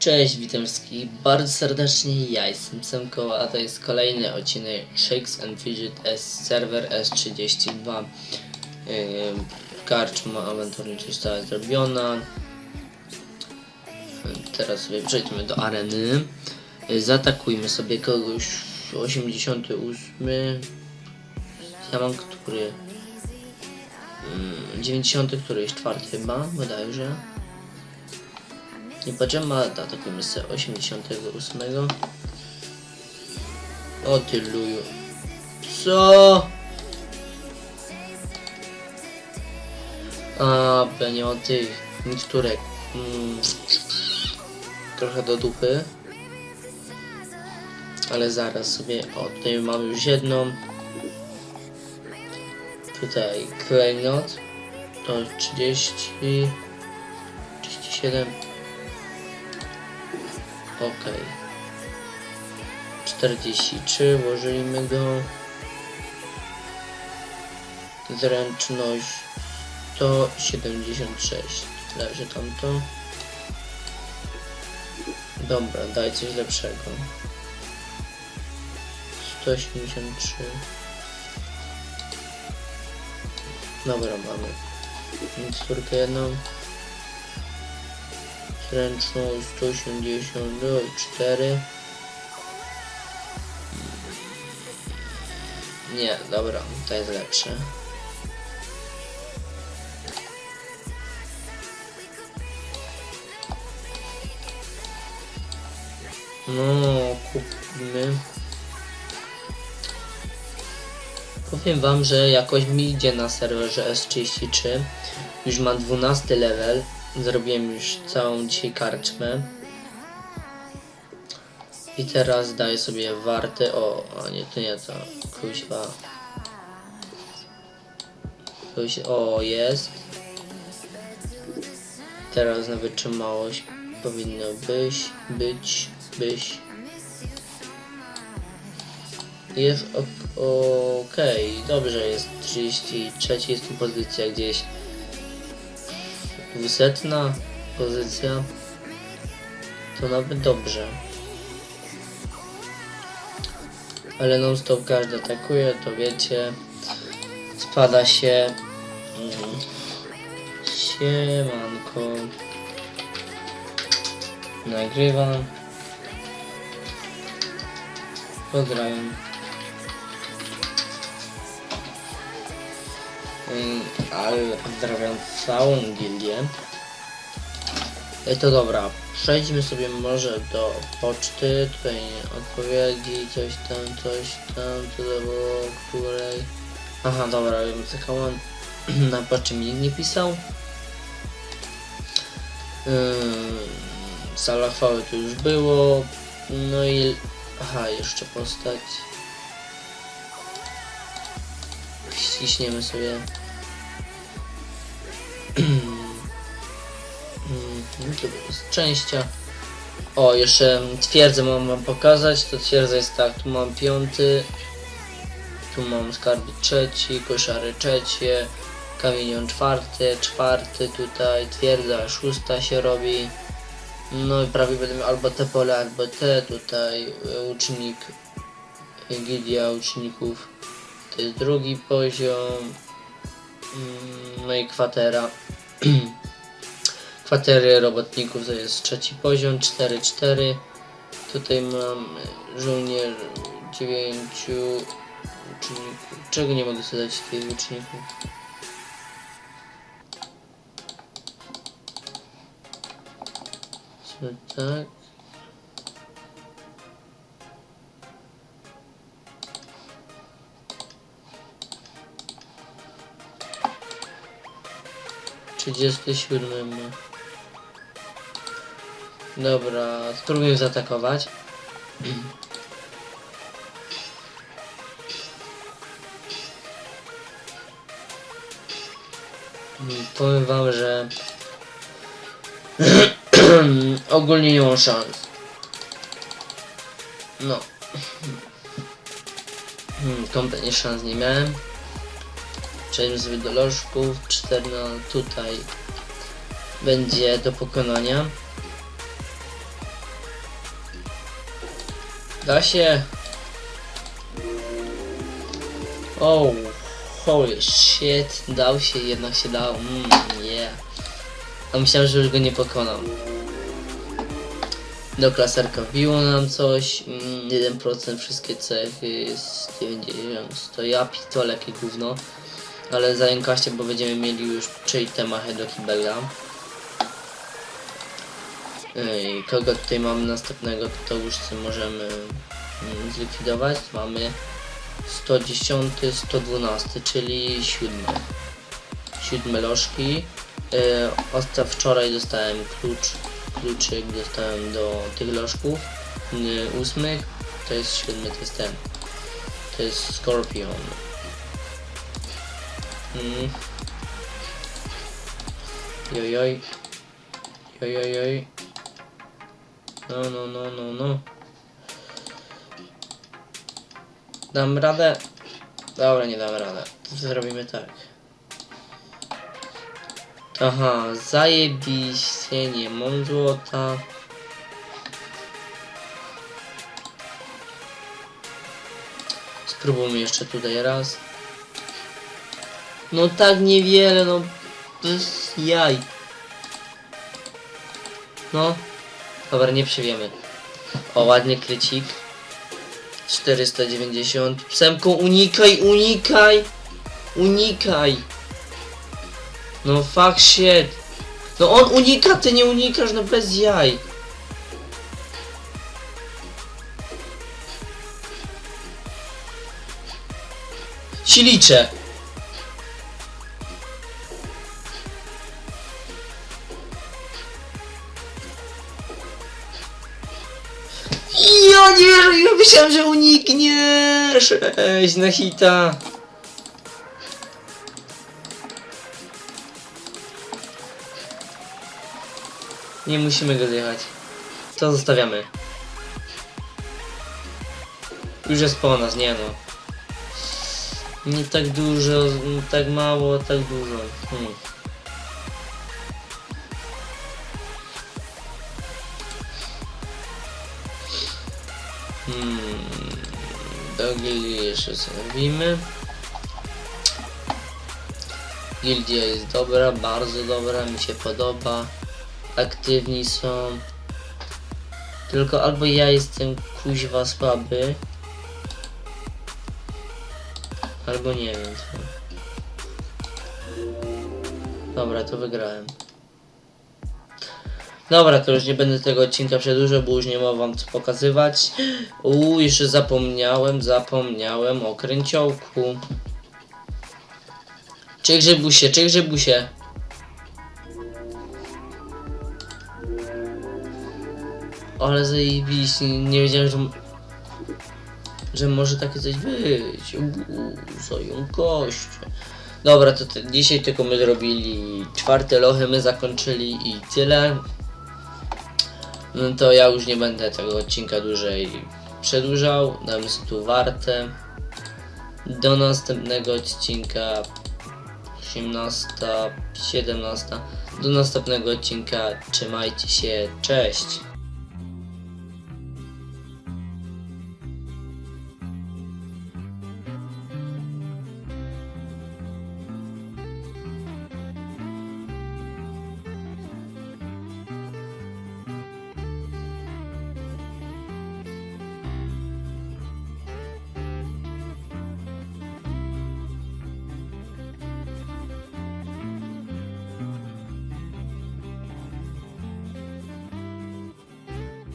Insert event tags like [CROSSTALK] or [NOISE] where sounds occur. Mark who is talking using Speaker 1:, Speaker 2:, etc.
Speaker 1: Cześć, witam wszystkich bardzo serdecznie, ja jestem Semko, a to jest kolejny odcinek Shakes and Fidget S Server S32 yy, Karczma awanturnicza została zrobiona. Teraz sobie przejdźmy do areny. Yy, Zaatakujmy sobie kogoś 88 Ja mam który? Yy, 90 któryś, czwarty chyba, bodajże nie patrzymy, ale atakujemy sobie 88. O ty luju. Co? A, pewnie o tych miksturek. Mm. Trochę do dupy. Ale zaraz sobie, o tutaj mamy już jedną. Tutaj klejnot. To 30. 37. Ok. 43, włożymy go. Zręczność 176. Leży tamto. Dobra, daj coś lepszego. 183. Dobra, mamy miksturkę jedną. Zręczność 184. Nie, dobra, to jest lepsze. No, kupimy. Powiem wam, że jakoś mi idzie na serwerze S33. Już mam 12 level. Zrobiłem już całą dzisiaj karczmę. I teraz daję sobie warty. O, a nie, to nie to. Kuźwa. Kuź, o, jest. Teraz na wytrzymałość powinno być, być, być. Jest ok- dobrze jest 33 jest tu pozycja gdzieś dwusetna pozycja to nawet dobrze. Ale non stop każdy atakuje to wiecie spada się. Mm, siemanko. Nagrywam. Pozdrawiam ale pozdrawiam całą gildię. E, To dobra, przejdźmy sobie może do poczty, tutaj odpowiedzi, coś tam, coś tam, co to było, której... Aha, dobra, wiem on [CLEARS THROAT] na poczcie mi nikt nie pisał. Ym, Sala chwały to już było, no i... Aha, jeszcze postać. Ściśniemy sobie. [CLEARS THROAT] Mm, tu jest szczęścia. O, jeszcze twierdzę mam wam pokazać. To twierdza jest tak, tu mam piąty. Tu mam skarby trzeci, koszary trzecie, kamienion czwarty, czwarty tutaj, twierdza szósta się robi. No i prawie miał albo te pole, albo te tutaj e, ucznik, gildia uczników. Jest drugi poziom. Mm, No i kwatera. [CLEARS THROAT] Kwatery robotników to jest trzeci poziom, 4-4. Tutaj mam e, żołnierz 9 uczników. Czego nie mogę sobie dać tych uczników? Tak? Trzydziesty siódmy ma. Dobra, spróbuję zaatakować. Powiem wam, że [CLEARS THROAT] ogólnie nie mam szans. No. Hmm, Kompletnie szans nie miałem. Przejdźmy sobie do lożków. 4 no tutaj będzie do pokonania. Da się. Oh, holy shit, dał się, jednak się dał. Mm, yeah. A myślałem, że już go nie pokonam. Do klaserka wbiło nam coś, mm, 1% wszystkie cechy, jest 90, to ja pitole jakie gówno. Ale zająkaście, bo będziemy mieli już czyli temachę do kibela. Ej, kogo tutaj mamy następnego, to już możemy mm, zlikwidować. Mamy 110, 112, czyli siódme. Siódme lożki. Osta wczoraj dostałem klucz, kluczyk dostałem do tych lożków. Y, ósmych, to jest siódmy, to jest ten. To jest Scorpion. Mm. Jojoj. Jojojoj. No, no, no, no, no. Dam radę? Dobra, nie dam radę. Zrobimy tak. Aha, zajebiście, nie mam złota. Spróbujmy jeszcze tutaj raz. No tak niewiele, no bez jaj. No. Dobra, nie przywiemy. O, ładnie krycik. 490. Psemką unikaj, unikaj! Unikaj! No fuck shit. No on unika, ty nie unikasz, no bez jaj. Silicze. Ja myślałem, że uniknie. Sześć na hita. Nie musimy go zjechać. To zostawiamy. Już jest po nas, nie no. Nie tak dużo, tak mało, tak dużo. Hmm. Hmm. Do gildii jeszcze zrobimy. Gildia jest dobra, bardzo dobra, mi się podoba. Aktywni są. Tylko albo ja jestem kuźwa słaby. Albo nie wiem co. Dobra, to wygrałem. Dobra, to już nie będę tego odcinka przedłużał, bo już nie ma wam co pokazywać. Uuu, jeszcze zapomniałem, zapomniałem o kręciołku. Czy grzybusie, czy grzybusie? Ale zajebiście, nie wiedziałem, że... Że może takie coś być. Uuu, zająkoście. Dobra, to te, dzisiaj tylko my zrobili czwarte lochy, my zakończyli i tyle. No to ja już nie będę tego odcinka dłużej przedłużał. Damy sobie tu wartę. Do następnego odcinka 18, 17. Do następnego odcinka. Trzymajcie się. Cześć.